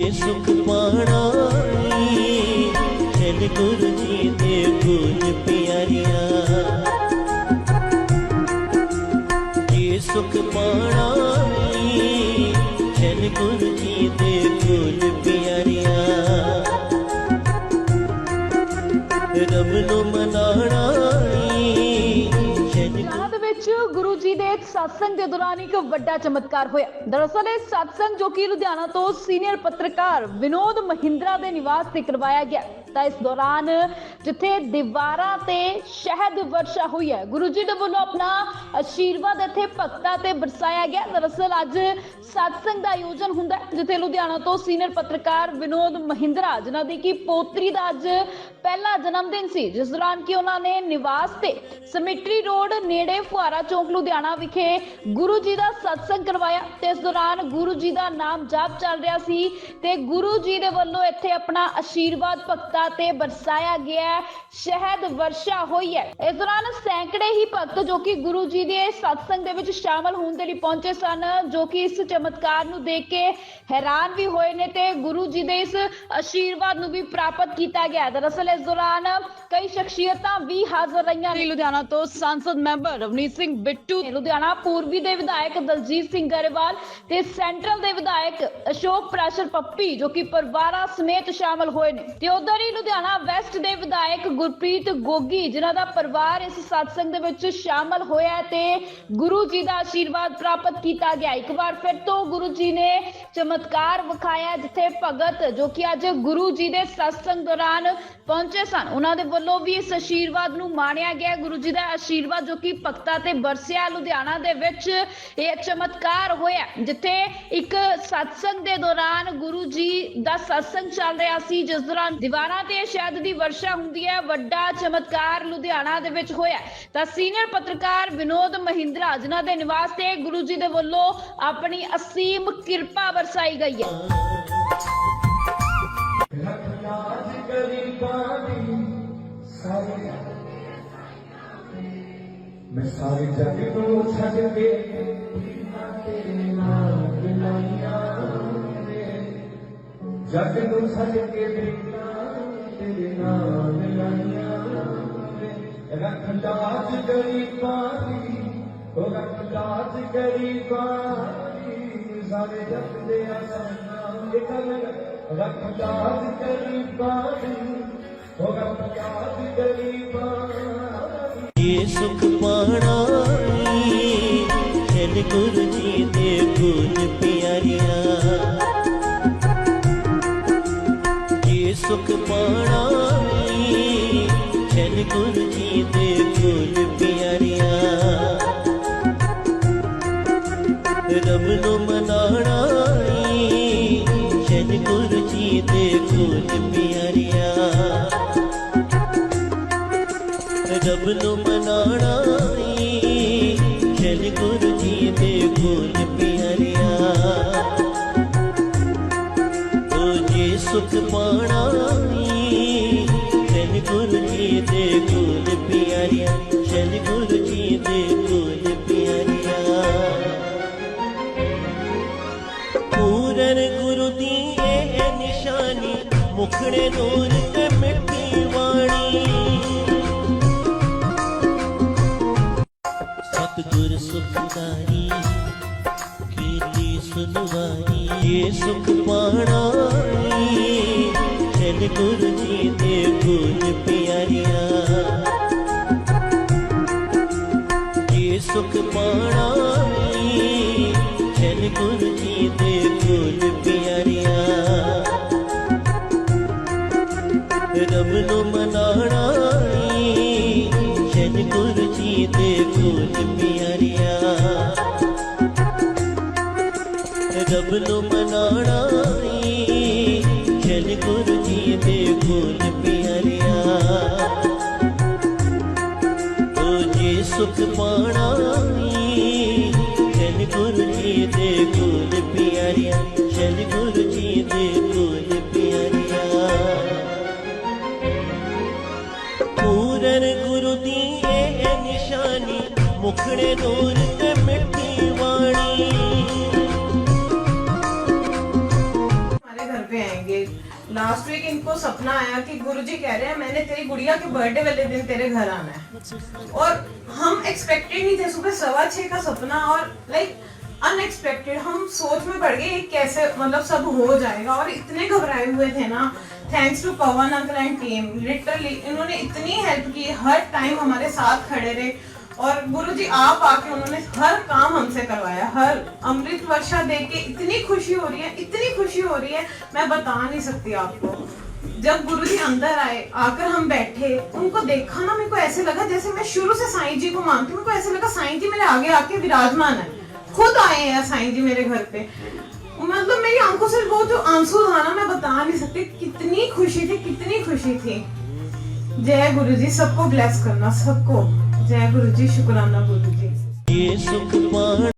ਇਹ ਸੁਖ ਪਾਣਾ ਈ, ਚਲ ਜੀ ਦੇ ਗੁਣ ਪਿਆਰਿਆ। ਇਹ ਸੁਖ ਪਾਣਾ ਈ, ਚਲ ਜੀ ਦੇ ਗੁਣ ਪਿਆਰਿਆ। ਰਬ ਨੂੰ ਮਨਾਣਾ ਗੁਰੂ ਜੀ ਦੇ ਸਤਸੰਗ ਦੇ ਦੌਰਾਨ ਇੱਕ ਵੱਡਾ ਚਮਤਕਾਰ ਹੋਇਆ। ਦਰਅਸਲ ਇਹ ਸਤਸੰਗ ਜੋ ਕਿ ਲੁਧਿਆਣਾ ਤੋਂ ਸੀਨੀਅਰ ਪੱਤਰਕਾਰ ਵਿਨੋਦ ਮਹਿੰਦਰਾ ਦੇ ਨਿਵਾਸ ਤੇ ਕਰਵਾਇਆ ਗਿਆ। ਤਾਂ ਇਸ ਦੌਰਾਨ ਜਿੱਥੇ ਦੀਵਾਰਾਂ ਤੇ ਸ਼ਹਿਦ ਵਰਸ਼ਾ ਹੋਈ ਹੈ। ਗੁਰੂ ਜੀ ਦੇ ਵੱਲੋਂ ਆਪਣਾ ਆਸ਼ੀਰਵਾਦ ਇੱਥੇ ਭਗਤਾਂ ਤੇ ਬਰਸਾਇਆ ਗਿਆ। ਦਰਅਸਲ ਅੱਜ ਸਤਸੰਗ ਦਾ ਆਯੋਜਨ ਹੁੰਦਾ ਜਿੱਥੇ ਲੁਧਿਆਣਾ ਤੋਂ ਸੀਨੀਅਰ ਪੱਤਰਕਾਰ ਵਿਨੋਦ ਮਹਿੰਦਰਾ, ਜਿਨ੍ਹਾਂ ਦੀ ਕਿ ਪੋਤਰੀ ਦਾ ਅੱਜ ਪਹਿਲਾ ਜਨਮ ਦਿਨ ਸੀ। ਜਿਸ ਦੌਰਾਨ ਕਿ ਉਹਨਾਂ ਨੇ ਨਿਵਾਸ ਤੇ ਸਮਿਟਰੀ ਰੋਡ ਨੇੜੇ ਫੁਆਰਾ ਚੌਕ ਲੁਧਿਆਣਾ ਵਿਖੇ ਗੁਰੂ ਜੀ ਦਾ ਸਤਸੰਗ ਕਰਵਾਇਆ ਤੇ ਇਸ ਦੌਰਾਨ ਗੁਰੂ ਜੀ ਦਾ ਨਾਮ ਜਾਪ ਚੱਲ ਰਿਹਾ ਸੀ ਤੇ ਗੁਰੂ ਜੀ ਦੇ ਵੱਲੋਂ ਇੱਥੇ ਆਪਣਾ ਅਸ਼ੀਰਵਾਦ ਭਗਤਾਂ ਤੇ ਬਰਸਾਇਆ ਗਿਆ ਹੈ। ਸ਼ਹਿਦ ਵਰਸ਼ਾ ਹੋਈ ਹੈ। ਇਸ ਦੌਰਾਨ ਸੈਂਕੜੇ ਹੀ ਭਗਤ ਜੋ ਕਿ ਗੁਰੂ ਜੀ ਦੇ ਸਤਸੰਗ ਦੇ ਵਿੱਚ ਸ਼ਾਮਲ ਹੋਣ ਦੇ ਲਈ ਪਹੁੰਚੇ ਸਨ ਜੋ ਕਿ ਇਸ ਚਮਤਕਾਰ ਨੂੰ ਦੇਖ ਕੇ ਹੈਰਾਨ ਵੀ ਹੋਏ ਨੇ ਤੇ ਗੁਰੂ ਜੀ ਦੇ ਇਸ ਆਸ਼ੀਰਵਾਦ ਨੂੰ ਵੀ ਪ੍ਰਾਪਤ ਕੀਤਾ ਗਿਆ। ਦਰਅਸਲ ਇਸ ਦੌਰਾਨ ਕਈ ਸ਼ਖਸੀਅਤਾਂ ਵੀ ਹਾਜ਼ਰ ਰਹੀਆਂ ਨੇ। ਲੁਧਿਆਣਾ ਤੋਂ ਸੰਸਦ ਮੈਂਬਰ ਰਵਨੀਤ ਸਿੰਘ ਬਿੱਟੂ ਲੁਧਿਆਣਾ ਪੂਰਬੀ ਦੇ ਵਿਧਾਇਕ ਦਲਜੀਤ ਸਿੰਘ ਗਰੇਵਾਲ ਤੇ ਸੈਂਟਰਲ ਦੇ ਵਿਧਾਇਕ ਅਸ਼ੋਕ ਪ੍ਰਾਸ਼ਰ ਪੱਪੀ ਜੋ ਕਿ ਪਰਿਵਾਰਾਂ ਸਮੇਤ ਸ਼ਾਮਲ ਹੋਏ ਨੇ। ਤੇ ਉਧਰ ਹੀ ਲੁਧਿਆਣਾ ਵੈਸਟ ਦੇ ਵਿਧਾਇਕ ਗੁਰਪ੍ਰੀਤ ਗੋਗੀ, ਜਿਨ੍ਹਾਂ ਦਾ ਪਰਿਵਾਰ ਇਸ ਸਤਸੰਗ ਦੇ ਵਿੱਚ ਸ਼ਾਮਲ ਹੋਇਆ ਤੇ ਗੁਰੂ ਜੀ ਦਾ ਆਸ਼ੀਰਵਾਦ ਪ੍ਰਾਪਤ ਕੀਤਾ ਗਿਆ। ਇੱਕ ਵਾਰ ਫਿਰ ਤੋਂ ਗੁਰੂ ਜੀ ਨੇ ਚਮਤਕਾਰ ਵਿਖਾਇਆ ਜਿੱਥੇ ਭਗਤ ਜੋ ਕਿ ਅੱਜ ਗੁਰੂ ਜੀ ਦੇ ਸਤਸੰਗ ਦੌਰਾਨ ਪਹੁੰਚੇ ਸਨ, ਉਹਨਾਂ ਦੇ ਵੱਲੋਂ ਵੀ ਇਸ ਆਸ਼ੀਰਵਾਦ ਨੂੰ ਮਾਣਿਆ ਗਿਆ ਗੁਰੂ ਜੀ ਦਾ ਆਸ਼ੀਰਵਾਦ ਜੋ ਕਿ ਭਗਤਾਂ ਤੇ ਬਰਸਿਆ ਲੁਧਿਆਣਾ ਦੇ ਵਿੱਚ ਇਹ ਚਮਤਕਾਰ ਹੋਇਆ ਜਿੱਥੇ ਇੱਕ ਸਤਸੰਗ ਦੇ ਦੌਰਾਨ ਗੁਰੂ ਜੀ ਦਾ ਸਤਸੰਗ ਚੱਲ ਰਿਹਾ ਸੀ, ਜਿਸ ਦੌਰਾਨ ਦੀਵਾਰਾਂ ਤੇ ਸ਼ਹਿਦ ਦੀ ਵਰਸ਼ਾ ਹੁੰਦੀ ਹੈ। ਵੱਡਾ, ਚਮਤਕਾਰ ਲੁਧਿਆਣਾ ਦੇ ਵਿੱਚ ਹੋਇਆ ਤਾਂ ਸੀਨੀਅਰ ਪੱਤਰਕਾਰ ਵਿਨੋਦ ਮਹਿੰਦਰਾ ਜਿਨ੍ਹਾਂ ਦੇ ਨਿਵਾਸ ਤੇ ਗੁਰੂ ਜੀ ਦੇ ਵੱਲੋਂ ਆਪਣੀ ਅਸੀਮ ਕਿਰਪਾ ਵਰਸਾਈ ਗਈ ਹੈ। ਮੈਂ ਸਾਰੇ ਜਗ ਨੂੰ ਛੱਡ ਕੇ ਤੇਰੇ ਨਾਲ ਲਾਈਆਂ ਜਗ ਨੂੰ ਛੱਡ ਕੇ ਬਿਨਾਂ رکداس گريباري رکداس گريباري ساري چاچ رکداس گريباري رکداس جڳهه ਚਲ ਜੀ ਦੇ ਗੁਣ ਪਿਆਰਿਆ ਰਬ ਨੂੰ ਮਨਾਣਾ ਈ, ਚਲ ਗੁਰੂ ਜੀ ਦੇ ਗੁਣ ਪਿਆਰਿਆ ਰੱਬ ਨੂੰ ਮਨਾਣਾ ਈ ਚਲ ਗੁਰੂ ਜੀ ਦੇ ਗੁਣ ਪਿਆਰਿਆ ਓ ਜੀ ਸੁਖ ਪਾਣਾ ਜੀ ਦੇ ਗੁਣ ਪਿਆਰਿਆ ਚਲ ਗੁਰੂ ਜੀ ਦੇ ਗੁਣ ਪਿਆਰੀਆਂ ਪੂਰਨ ਗੁਰੂ ਦੀ ਇਹ ਨਿਸ਼ਾਨੀ ਮੁਖੜੇ ਨੂਰ ਤੇ ਮਿੱਠੀ ਬਾਣੀ ਸਤਿਗੁਰ ਸੁਖਦਾਰੀ ਕੀਤੀ ਸੁਨਵਾਈ ਇਹ ਸੁਖ ਪਾਣਾ ਈ, ਚਲ ਗੁਰੂ ਜੀ ਦੇ ਗੁਣ ਪਿਆਰਿਆ ਸੁਖ ਪਾਣਾ ਈ, ਚਲ ਗੁਰੂ ਜੀ ਦੇ ਗੁਣ ਪਿਆਰਿਆ। ਰਬ ਨੂੰ ਮਨਾਣਾ ਈ। ਚਲ ਗੁਰੂ ਜੀ ਦੇ ਗੁਣ ਪਿਆਰਿਆ। ਰਬ ਨੂੰ ਮਨਾਣਾ ਈ। ਚਲ ਗੁਰੂ ਜੀ ਦੇ ਗੁਣ ਪਿਆਰਿਆ। ਸੁਖ ਪਾਣਾਈ ਜਨ ਗੁਰੂ ਜੀ ਦੇ ਗੁਣ ਪਿਆਰਿਆ ਜਨ ਗੁਰੂ ਜੀ ਦੇ ਗੁਣ ਪਿਆਰਿਆ। ਪੂਰਨ ਗੁਰੂ ਦੀ ਇਹ ਨਿਸ਼ਾਨੀ, ਮੁਖੜੇ ਨੂਰ ਤੇ ਮਿੱਠੀ ਵਾਣੀ लास्ट वीक इनको सपना आया कि गुरुजी कह रहे हैं, मैंने तेरी गुड़िया के बर्थडे वाले दिन तेरे घर आना है। और हम एक्सपेक्टेड नहीं थे, सुबह सवा छह का सपना और लाइक अनएक्सपेक्टेड हम सोच में पड़ गए कैसे मतलब सब हो जाएगा? और इतने घबराए हुए थे ना। Thanks to Pawan uncle and team literally इन्होंने इतनी हेल्प की। हर टाइम हमारे साथ खड़े रहे। और गुरु जी आप आके उन्होंने हर काम हमसे करवाया, हर अमृत वर्षा देख के इतनी खुशी हो रही है, इतनी खुशी हो रही है, मैं बता नहीं सकती आपको। जब गुरु जी अंदर आए, आकर हम बैठे, उनको देखा ना, मेरे को ऐसे लगा जैसे मैं शुरू से साईं जी को मानती हूँ, मेरे को ऐसे लगा साईं जी मेरे आगे आके विराजमान है। खुद आए हैं साईं जी मेरे घर पे। मतलब मेरी आँखों से वो जो आँसू था ना, मैं बता नहीं सकती कितनी खुशी थी, कितनी खुशी थी। जय गुरु जी सबको ब्लेस करना, सबको। ਜੈ ਗੁਰੂ ਜੀ ਸ਼ੁਕਰਾਨਾ ਗੁਰੂ ਜੀ। ਇਹ ਸੁਖ